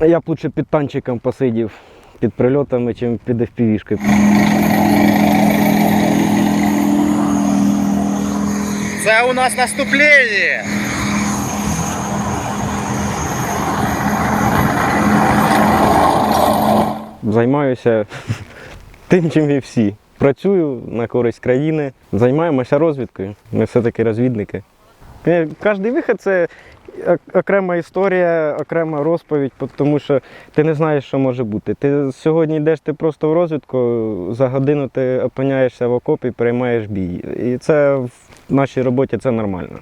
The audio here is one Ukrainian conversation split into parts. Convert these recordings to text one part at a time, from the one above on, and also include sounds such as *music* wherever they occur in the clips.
Я б лучше під танчиком посидів, під прильотами, чим під FPV-шкою. Це у нас наступлення. Займаюся *laughs* тим, чим і всі. Працюю на користь країни, займаємося розвідкою. Ми все-таки розвідники. Е, Кожний вихід це окрема історія, окрема розповідь, тому що ти не знаєш, що може бути. Ти сьогодні йдеш ти просто в розвідку, за годину ти опиняєшся в окопі, приймаєш бій. І це в нашій роботі це нормально.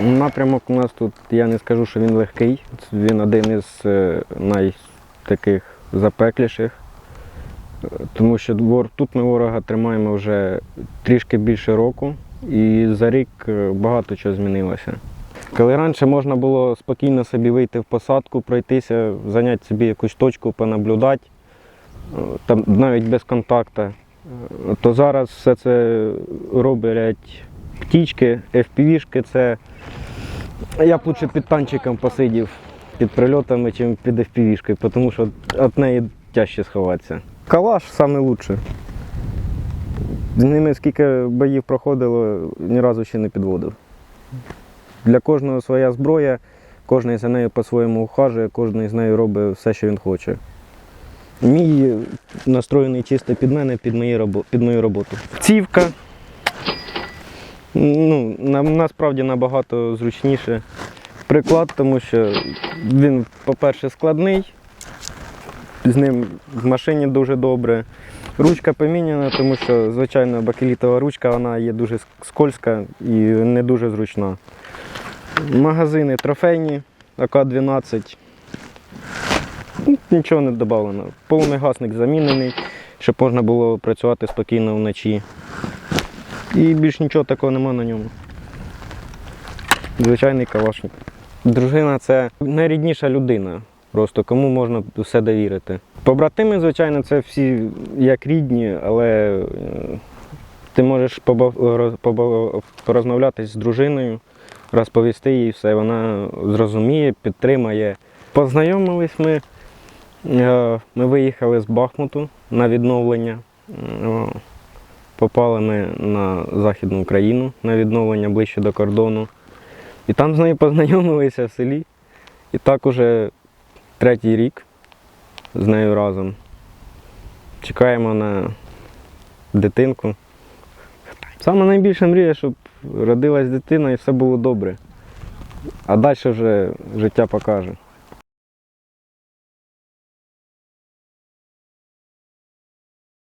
Напрямок у нас тут, я не скажу, що він легкий. Він один із е, найтаких запекліших. Тому що тут ми ворога тримаємо вже трішки більше року, і за рік е, багато чого змінилося. Коли раніше можна було спокійно собі вийти в посадку, пройтися, зайняти собі якусь точку, понаблюдати, е, там навіть без контакту, е, то зараз все це роблять птічки, FPV-шки, це я б лучше під танчиком посидів, під прильотами, чим під FPV-шкою, тому що від неї тяжче сховатися. Калаш лучше. З ними скільки боїв проходило, ні разу ще не підводив. Для кожного своя зброя, кожен за нею по-своєму ухажує, кожен з нею робить все, що він хоче. Мій настроєний чисто під мене, під, мої робо- під мою роботу. Цівка. Ну, на, насправді набагато зручніше приклад, тому що він, по-перше, складний, з ним в машині дуже добре. Ручка поміняна, тому що, звичайно, бакелітова ручка вона є дуже скользка і не дуже зручна. Магазини трофейні, АК-12. Ну, Нічого не додано. Повний гасник замінений, щоб можна було працювати спокійно вночі. І більш нічого такого нема на ньому. Звичайний калашник. Дружина це найрідніша людина. Просто кому можна все довірити. Побратими, звичайно, це всі як рідні, але е, ти можеш порозмовляти з дружиною, розповісти їй все, вона зрозуміє, підтримає. Познайомились ми. е, Ми виїхали з Бахмуту на відновлення. Е, Попали ми на Західну Україну на відновлення ближче до кордону. І там з нею познайомилися в селі. І так уже третій рік з нею разом. Чекаємо на дитинку. Саме найбільша мрія, щоб родилась дитина і все було добре. А далі вже життя покаже.